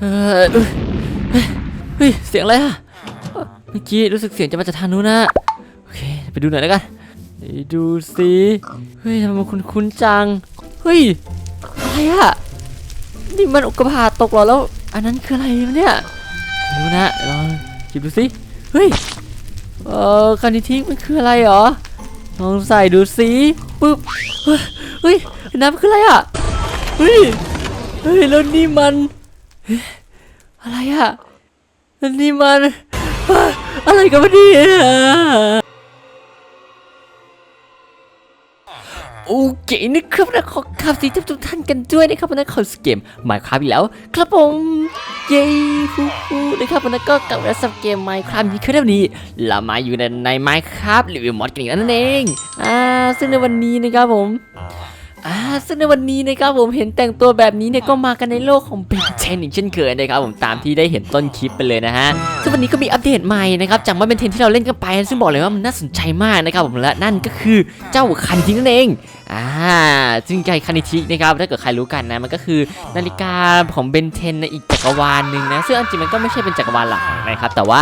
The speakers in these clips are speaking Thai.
เออเฮ้ยเฮ้ย เสียงอะไรอะเมื่อกี้รู้สึกเสียงจะมาจากทางนู้นนะโอเค ไปดูหน่อยแล้วกันไปดูสิเฮ้ยทำไมมันคุ้นๆจัง เฮ้ย อะไรอะนี่มันอุกกาบาตตกเหรอแล้ว อันนั้นคืออะไรเนี่ยไม่รู้นะลองหยิบดูสิ เฮ้ย เออคานิทิกมันคืออะไรหรอ ลองใส่ดูสิปึ๊บ เฮ้ยเฮ้ยน้ำคืออะไรอะเฮ้ย เฮ้ย แล้วนี่มัน อะไรอะนี่มันอะไรกันวะเนี่ยโอเคนะครับนะขอขับสีทุกท่านกันด้วยนะครับวันนั้นขอสเกมไมค์ครับอีกแล้ว ครับผมเย้ฮู้ฮู้นะครับวันนั้นก็กลับมาสับเกมไมค์ครับนี้คือแบบนี้เรามาอยู่ในในไมค์ครับรีวิวมอดกันอีกแล้วนั่นเองอ่าซึ่งในวันนี้นะครับผม อ่าซึ่งในวันนี้นะครับผมเห็นแต่งตัวแบบนี้เนี่ยก็มากันในโลกของเบนเทนอีกเช่นเคยนะครับผมตามที่ได้เห็นต้นคลิปไปเลยนะฮะซึ่งวันนี้ก็มีอัปเดตใหม่นะครับจากว่าเบนเทนที่เราเล่นกันไป ซึ่งบอกเลยว่ามันน่าสนใจมากนะครับผมและนั่นก็คือเจ้าคันทิงนั่นเองอ่าซึ่งไก่คันทินะครับถ้าเกิดใครรู้กันนะมันก็คือนาฬิกาของเบนเทนในอีกจักรวาลหนึ่งนะซึ่งอันจริงมันก็ไม่ใช่เป็นจักรวาลหลักนะครับแต่ว่า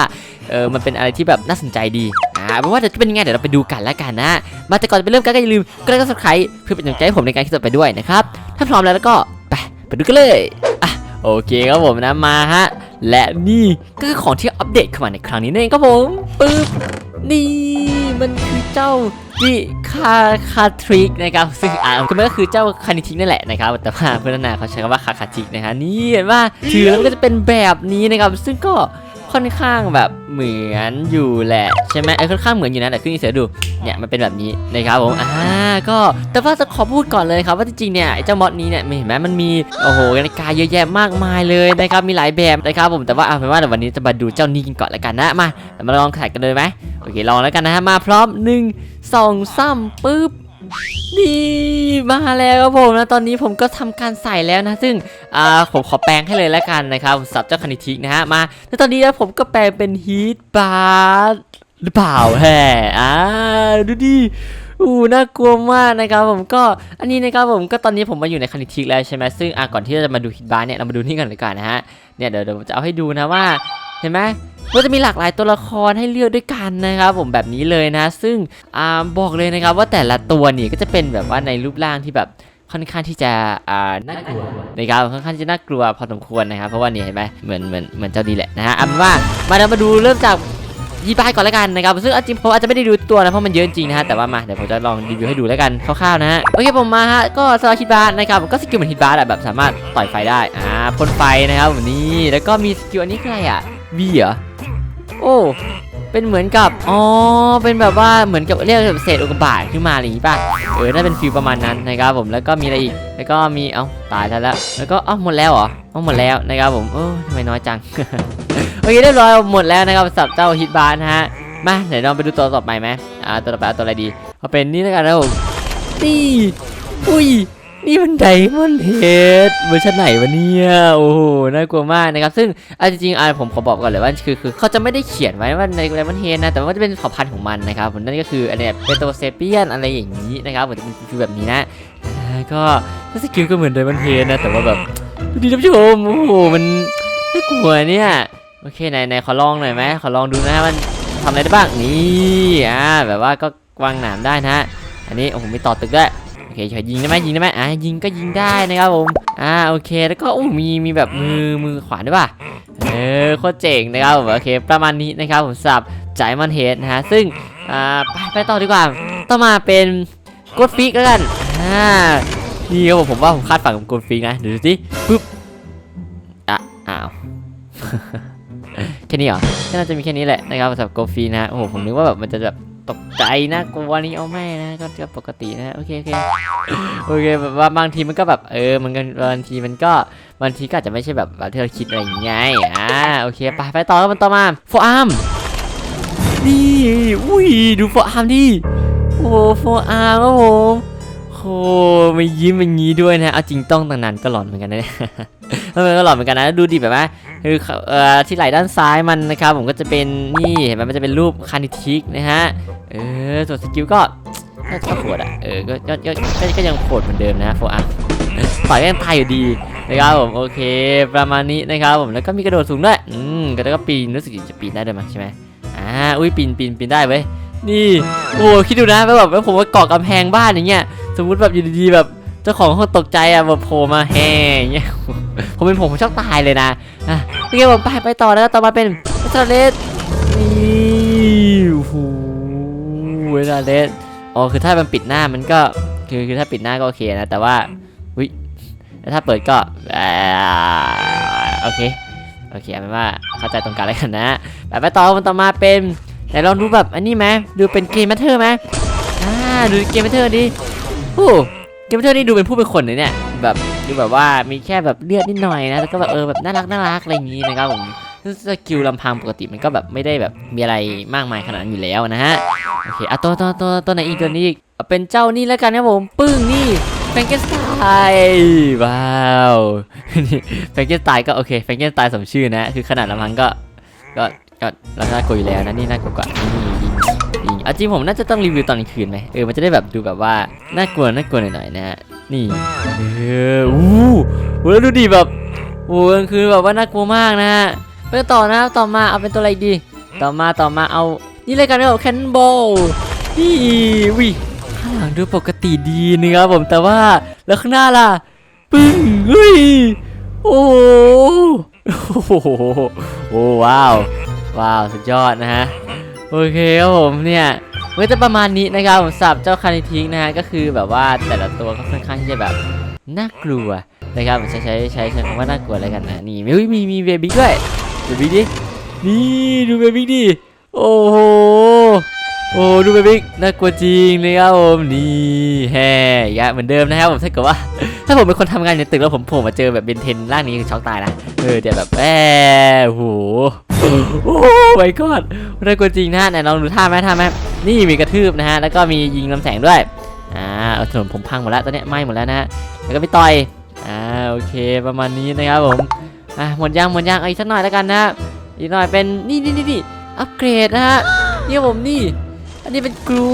เออมันเป็นอะไรที่แบบน่าสนใจดีอ่า เพราะว่าจะเป็นยังไงเดี๋ยวเราไปดูกันแล้วกันนะ มาแต่ก่อนจะไปเริ่มกันก็อย่าลืมกดไลค์กดซับสไครต์เพื่อเป็นกำลังใจให้ผมในการคลิปต่อไปด้วยนะครับ ถ้าพร้อมแล้วก็ไปไปดูกันเลยอะโอเคครับผมนะมาฮะและนี่ก็คือของที่อัปเดตเข้ามาในครั้งนี้นั่นเองครับผมปึ๊บนี่มันคือเจ้าดิคาคาทริกนะครับซึ่งอ่ามันก็คือเจ้าคานิทิกนั่นแหละนะครับแต่ว่าเพื่อนาเขาใช้คำว่าคาคาทริกนะฮะนี่เห็นว่าถือแล้วก็จะเป็นแบบนี้นะครับซึ่งก็ ค่อนข้างแบบเหมือนอยู่แหละใช่ไหมไอ้ยค่อนข้างเหมือนอยู่นะแต่ขึ้นอีเสือดูเนี่ยมันเป็นแบบนี้นะครับผมอ่าก็แต่ว่าจะขอพูดก่อนเลยครับว่าจริงๆเนี่ยไอ้เจ้ามอดนี้เนี่ยเห็นไหมมันมีโอ้โหนาฬิกาเยอะแยะมากมายเลยนะครับมีหลายแบบนะครับผมแต่ว่าเอาเป็นว่าเดี๋ยววันนี้จะมาดูเจ้านี้กันก่อนแล้วกันนะมาเดี๋ยวมาลองขายกันเลยไหมโอเคลองแล้วกันนะฮะมาพร้อมหนึ่งสองสามปึ๊บ นี่มาแล้วครับผมนะตอนนี้ผมก็ทำการใส่แล้วนะ ซึ่งอ่าผมขอแปลงให้เลยแล้วกันนะครับสับเจ้าคานิทิกนะฮะมาแล้วตอนนี้นะผมก็แปลงเป็นฮีทบาร์หรือเปล่าแฮ่อ่าดูดิอู้น่ากลัวมากนะครับผมก็อันนี้นะครับผมก็ตอนนี้ผมมาอยู่ในคานิทิกแล้วใช่ไหมซึ่งอะก่อนที่เราจะมาดูฮิตบาร์เนี่ยเรามาดูนี่กันเลยก่อนนะฮะเนี่ยเดี๋ยวเดี๋ยวจะเอาให้ดูนะว่า เห็นไหมว่าจะมีหลากหลายตัวละครให้เลือกด้วยกันนะครับผมแบบนี้เลยนะ ซึ่งอบอกเลยนะครับว่าแต่ละตัวนี่ก็จะเป็นแบบว่าในรูปร่างที่แบบค่อนข้างที่จะอ่าน่ากลัวนะครับค่อนข้างที่จะน่ากลัวพอสมควรนะครับ เพราะว่านี่เห็นไหมเหมือนเหมือนเหมือนเจ้าดีแหละนะฮะเอาเป็นว่ามาเดี๋ยวมาดูเริ่มจากยีบายก่อนแล้วกันนะครับซึ่งจริงผมอาจจะไม่ได้ดูตัวนะเพราะมันเยอะจริงนะฮะแต่ว่ามาเดี๋ยวผมจะลองรีวิวให้ดูแล้วกันคร่าวๆนะฮะโอเคผมมาฮะก็สำหรับฮิตบาร์นะครับก็สกิลเหมือนฮิตบาร์แหละแบบสามารถต่อยไฟได้อ่าพ่นไฟนะครับแบบนี้แล้วก็มีสกิลอันนี้คืออะไรอะ วีเหรอโอ้เป็นเหมือนกับอ๋อเป็นแบบว่าเหมือนกับเรียกแบบเศษอุกกาบาตขึ้นมาอะไรอย่างงี้ป่ะเออน่าเป็นฟิลประมาณนั้นนะครับผมแล้วก็มีอะไรอีกแล้วก็มีเอ้าตายแล้วแล้วแล้วก็เอ้าหมดแล้วเหรอเอ้าหมดแล้วนะครับผมเออทำไมน้อยจังโอเคเรียบร้อยหมดแล้วนะครับสับเจ้าฮิตบาร์นะฮะมาเดี๋ยวเราไปดูตัวต่อไปไหมอ่าตัวต่อไปตัวอะไรดีเอาเป็นนี่แล้วกันนะผมนี่อุ้ย นี่มันไดมอนเฮดเวอร์ชันไหนวะเนี่ยโอ้โหน่ากลัวมากนะครับ ซึ่งอาจริงๆอ่าผมขอบอกก่อนเลยว่าคือคือเขาจะไม่ได้เขียนไว้ว่าในไดมอนเฮดนะแต่ว่าจะเป็นเผ่าพันธุ์ของมันนะครับผมนั่นก็คืออันเนี้ยเป็นตัวเซเปียนอะไรอย่างนี้นะครับผมจะเป็นฟิลแบบนี้นะก็ก็สกิลก็เหมือนไดมอนเฮดนะแต่ว่าแบบดูดีท่านผู้ชมโอ้โหมันน่ากลัวเนี่ยโอเคไหนไหนขอลองหน่อยไหมขอลองดูนะมันทำอะไรได้บ้างนี่อ่าแบบว่าก็วางหนามได้นะฮะอันนี้โอ้โหมีต่อตึกด้วย เคยิงได้ไหมยิงได้ไหมอ่ายิงก็ยิงได้นะครับผมอ่าโอเคแล้วก็โอ้มีมีแบบมือมือขวาด้วยป่ะเออโคตรเจ๋งนะครับผมโอเค ประมาณนี้นะครับผมสำหรับจมันเฮดนะฮะซึ่งอ่าไปไปต่อดีกว่าต้อมาเป็นกดฟิกแล้วกันอ่านี่ครับผมผมว่าผมคาดฝันกับกดฟิกนะดูสิปึ๊บอะอ้าวแค่นี้เหรอน่าจะมีแค่นี้แหละนะครับสำหรับโกฟีนะโอ้โหผมนึกว่าแบบมันจะแบบ ตกใจนะกลัวนี่เอาไม่นะก็ปกตินะโอเคโอเคโอเคแบบว่าบางทีมันก็แบบเออมันก็บางทีมันก็บางทีก็อาจจะไม่ใช่แบบแบบที่เราคิดอะไรอย่างเงี้ยอ่าโอเคไปไปต่อกันมันต่อมาโฟอาร์มนี่อุ้ยดูโฟอาร์มดิโอ้โฟอาร์มครับผมโอ้ไม่ยิ้มอย่างงี้ด้วยนะเอาจริงต้องตั้งนานก็หลอนเหมือนกันนะเนี่ยก็หลอนเหมือนกันนะดูดิแบบว่า คือเอ่อที่ไหล่ด้านซ้ายมันนะครับผมก็จะเป็นนี่เห็นไหมมันจะเป็นรูปคานิทิกนะฮะเออส่วนสกิลก็ก็ก็โหดอะเออก็ก็ก็ก็ก็ยังโหดเหมือนเดิมนะโฟอาร์ต่อยก็ยังตายอยู่ดีนะครับผมโอเค ประมาณนี้นะครับผมแล้วก็มีกระโดดสูงด้วยอืมแล้วก็ปีนรู้สึกจะปีนได้ด้วยมั้ยใช่ไหมอ่าอุ้ยปีนปีนปีนได้เว้ยนี่โอ้คิดดูนะแบบว่าผมว่าเกาะกำแพงบ้านอย่างเงี้ยสมมติแบบอยู่ดีๆแบบ เจ้าของห้องตกใจอะแบบโผล่มาแฮ่อย่างเงี้ยผมเป็นผมผมชอบตายเลยนะอะนี่ไงผมไปไปต่อแล้วต่อมาเป็นเวสเลสนี่โอ้โหเวสเลสอ๋อคือถ้ามันปิดหน้ามันก็คือคือถ้าปิดหน้าก็โอเคนะแต่ว่าอุ้ยแล้วถ้าเปิดก็โอเคโอเคเอาเป็นว่าเข้าใจตรงกันแล้วกันนะไปไปต่อมันต่อมาเป็นไหนลองดูแบบอันนี้ไหมดูเป็นเกมแมทเทอร์ไหมอ่าดูเกมแมทเทอร์ดิโอ้ เกมแมทเทอร์นี่ดูเป็นผู้เป็นคนเลยเนี่ยแบบดูแบบว่ามีแค่แบบเลือดนิดหน่อยนะแล้วก็แบบเออแบบน่ารักน่ารักอะไรอย่างงี้นะครับผมซึ่งสกิลลำพังปกติมันก็แบบไม่ได้แบบมีอะไรมากมายขนาดนั้นอยู่แล้วนะฮะโอเคอะตัวตัวตัวตัวไหนอีกตัวนี้อีกเป็นเจ้านี่แล้วกันนะครับผมปึ้งนี่แฟงเกนสไตน์ว้าวนี่แฟงเกนสไตน์ก็โอเคแฟงเกนสไตน์สมชื่อนะคือขนาดลำพังก็ก็ก็ล้วน่ากลัวอยู่แล้วนะนี่น่ากลัวกว่านี่ เอาจริงผมน่าจะต้องรีวิวตอนกลางคืนไหมเออมันจะได้แบบดูแบบว่าน่ากลัวน่ากลัวหน่อยๆนะฮะนี่เอออู้โหแล้วดูดิแบบโอ้กลางคืนแบบว่าน่ากลัวมากนะฮะไปต่อนะต่อมาเอาเป็นตัวอะไรดี ต่อมาต่อมาเอา นี่เลยกันนะแคนบอลนี่วิข้างหลังดูปกติดีนะครับผมแต่ว่าแล้วข้างหน้าล่ะปึ้งเฮ้ยโอ้โหโอ้โหโอ้ว้าวว้าวสุดยอดนะฮะ โอเคครับผมเนี่ยก็จะประมาณนี้นะครับผมสับเจ้าคานิทิกนะฮะก็คือแบบว่าแต่ละตัวก็ค่อนข้างที่จะแบบน่ากลัวนะครับผมใช้ใช้ใช้ใช้คำว่าน่ากลัวอะไรกันนะนี่มีมีมีเบบี้ด้วยเบบี้ดินี่ดูเบบี้ดิโอ้โหโอ้ดูเบบี้น่ากลัวจริงเลยครับผมนี่แฮ่ยะเหมือนเดิมนะครับผมถ้าเกิดว่า ถ้าผมเป็นคนทำงานในตึกแล้วผมโผล่มาเจอแบบเบนเทนร่างนี้คือช็อกตายนะเออเดี๋ยวแบบแอบโอ้โห โอ้ไม่กอดน่ากลัวจริงนะไหนลองดูท่าไหมท่าไหมนี่มีกระทืบนะฮะ แล้วก็มียิงลำแสงด้วย อ่าถนนผมพังหมดแล้วตอนนี้ไหม้หมดแล้วนะฮะ แล้วก็มีต่อย อ่า โอเค ประมาณนี้นะครับผม อะหมดยังหมดยังเอาอีกสักหน่อยแล้วกันนะ อีกหน่อยเป็น นี่นี่นี่นี่อัปเกรดนะฮะนี่ผมนี่ อันนี้เป็นกรู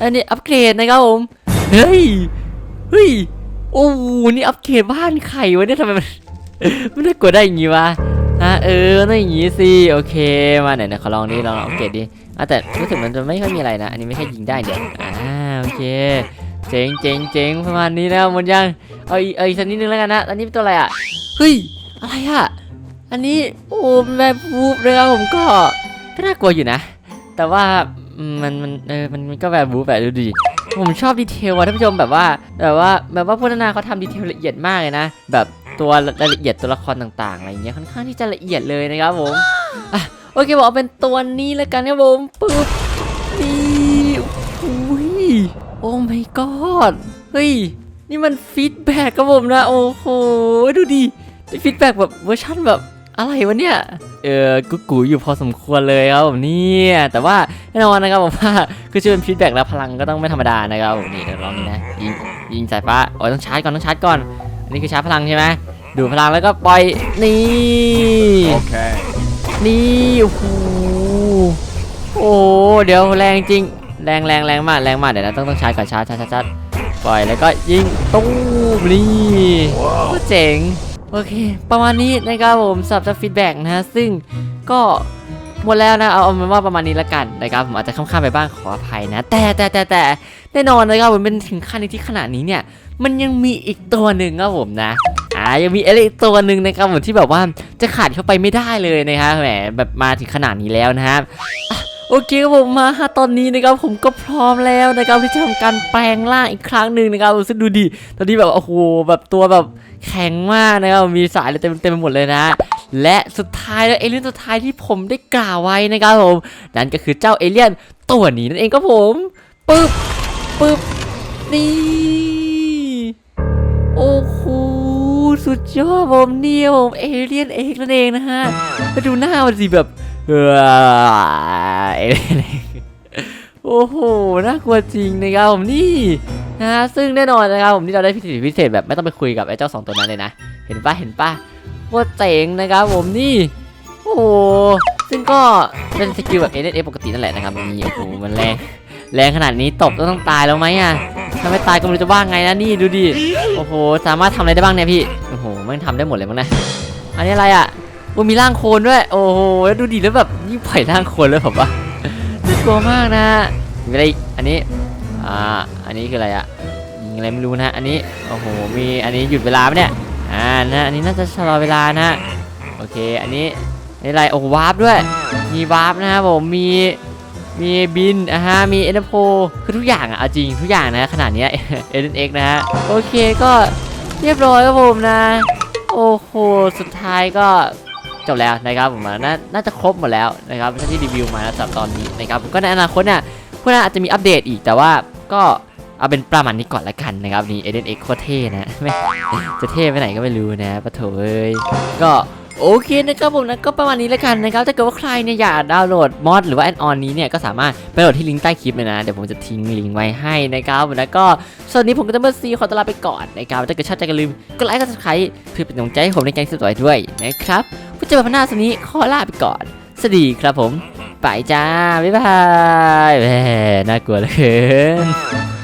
อันนี้อัปเกรดนะครับผม เฮ้ย เฮ้ย โอ้โหนี่อัปเกรดบ้านไข่วะเนี่ยทำไมมัน ไมันน่ากลัวได้อย่างงี้วะ ฮะเออต้องอย่างงี้สิโอเคมาไหนๆขอลองนี่ลองอัปเกรดดิอะแต่รู้สึกมันจะไม่ค่อยมีอะไรนะ อันนี้ไม่ใช่ยิงได้เดี๋ยวอ่าโอเคเจ๋งเจ๋งเจ๋งประมาณนี้นะหมดยังเอาอีเอาอีกสักนิดนึงแล้วกันนะอันนี้เป็นตัวอะไรอะเฮ้ยอะไรอะอันนี้โอ้แบบวูบเลยครับผมก็ก็น่ากลัวอยู่นะ แต่ว่ามันมันเออมันมันก็แบบวูแบบดูดิผมชอบดีเทลว่ะท่านผู้ชมแบบว่าแบบว่าแบบว่าพัฒนาเขาทำดีเทลละเอียดมากเลยนะแบบ ตัวรายละเอียดตัวละครต่างๆอะไรเงี้ยค่อนข้างที่จะละเอียดเลยนะครับผมอะโอเคบอกเป็นตัวนี้แล้วกันครับผมปึ๊บนี่อุ้ยโอ้ my god เฮ้ยนี่มันฟีดแบ็กครับผมนะโอ้โหดูดิฟีดแบ็กแบบเวอร์ชันแบบอะไรวะเนี่ย เออกุ๊กกูอยู่พอสมควรเลยครับผมเนี่ย แต่ว่าแน่นอนนะครับผมว่าคือชื่อเป็นฟีดแบ็กแล้วพลังก็ต้องไม่ธรรมดานะครับผมนี่เดี๋ยวลองนี่นะยิงยิงสายฟ้าโอ้ยต้องชาร์จก่อนต้องชาร์จก่อน อันนี้คือชาร์จพลังใช่ไหมดูดพลังแล้วก็ปล่อยนี่ Okay. นี่โอ้โหโอ้เดี๋ยวแรงจริง แรงแรงแรงมากแรงมากเดี๋ยวนะต้องต้องชาร์จก่อนชาร์จชาร์จชาร์จชาร์จปล่อยแล้วก็ยิงตู้มนี่ก็เจ๋งโอเค ประมาณนี้นะครับผมสำหรับฟีดแบ็กนะฮะซึ่งก็หมดแล้วนะเอาเอาเป็นว่าประมาณนี้ละกันนะครับผมอาจจะข้ามๆไปบ้างขออภัยนะ แต่แต่แต่แต่แน่นอนนะครับผมเป็นถึงขั้นที่ขนาดนี้เนี่ย มันยังมีอีกตัวหนึ่งครับผมนะอ่ายังมีอลิกตัวหนึ่งนะครับผมที่แบบว่าจะขาดเข้าไปไม่ได้เลยนะครับแหมแบบมาถึงขนาดนี้แล้วนะครับอะโอเคครับผมมาตอนนี้นะครับผมก็พร้อมแล้วนะครับที่จะทำการแปลงร่างอีกครั้งหนึ่งนะครับซึ่งดูดิตอนนี้แบบโอ้โหแบบตัวแบบแข็งมากนะครับมีสายอะไรเต็มเต็มไปหมดเลยนะ และสุดท้ายแล้วเอเลี่ยนสุดท้ายที่ผมได้กล่าวไว้นะครับผมนั่นก็คือเจ้าเอเลี่ยนตัวนี้นั่นเองครับผมปึ๊บปึ๊บนี่ สุดยอดผมเนี่ยผมเอเลียนเอกนั่นเองนะฮะแล้วดูหน้ามันสิแบบเออเอเลียนเอกโอ้โห น่ากลัวจริงนะครับผมนี่นะฮะซึ่งแน่นอนนะครับผมที่เราได้พิเศษพิเศษแบบไม่ต้องไปคุยกับไอ้เจ้าสองตัวนั้นเลยนะ เห็นปะเห็นปะโคตรเจ๋งนะครับผมนี่ โอ้โห ซึ่งก็เป็นสกิลแบบเอเนเอปกตินั่นแหละนะครับนี่โอ้โหมันแรง แรงขนาดนี้ตบก็ต้องตายแล้วไหมอะถ้าไม่ตายก็ไม่รู้จะว่าไงนะนี่ดูดิโอ้โหสามารถทำอะไรได้บ้างเนี่ยพี่โอ้โหมันทำได้หมดเลยมั้งนะอันนี้อะไรอะโอ้มีร่างโคลนด้วย โอ้โหแล้วดูดิแล้วแบบยิ่งปล่อยร่างโคลนเลยผมว่าน่ากลัวมากนะมีอะไรอีกอันนี้อ่าอันนี้คืออะไรอะยิงอะไรไม่รู้นะอันนี้โอ้โหมีอันนี้หยุดเวลาไหมเนี่ยอ่านะอันนี้น่าจะชะลอเวลานะโอเคอันนี้อันนี้อะไรโอ้วาร์ปด้วย มีวาร์ปนะครับผมมี มีบินอะฮะ มีเอ็นโพคือทุกอย่างอะเอาจริงทุกอย่างนะขนาดเนี้ยเอ็นเอ็กนะฮะ โอเคก็เรียบร้อยครับผมนะ โอ้โห สุดท้ายก็จบแล้วนะครับผมน่าน่าจะครบหมดแล้วนะครับที่รีวิวมาสำหรับตอนนี้นะครับก็ในอนาคตเนี่ยพวกน่าอาจจะมีอัปเดตอีกแต่ว่าก็เอาเป็นประมาณนี้ก่อนละกันนะครับนี่เอ็นเอ็กโคเท่นะไม่จะเท่ไปไหนก็ไม่รู้นะปะโถเอ้ยก็ โอเคนะครับผมนะก็ประมาณนี้แล้วกันนะครับถ้าเกิดว่าใครเนี่ยอยากดาวน์โหลดมอดหรือว่าแอนออนนี้เนี่ยก็สามารถไปโหลดที่ลิงก์ใต้คลิปเลยนะเดี๋ยวผมจะทิ้งลิงก์ไว้ให้นะครับผมแล้วก็ส่วนนี้ผมก็จะเบอร์ซีขอตลาไปก่อนนะครับถ้าเกิดชอบใจก็ลืมกดไลค์กดซับสไครต์เพื่อเป็นกำลังใจให้ผมในการสวยด้วยนะครับผู้เจอกันพันหน้าสนนี้ขอลาไปก่อน สวัสดีครับผมไปจ้าบ๊ายบายแหมน่ากลัวเหลือเกิน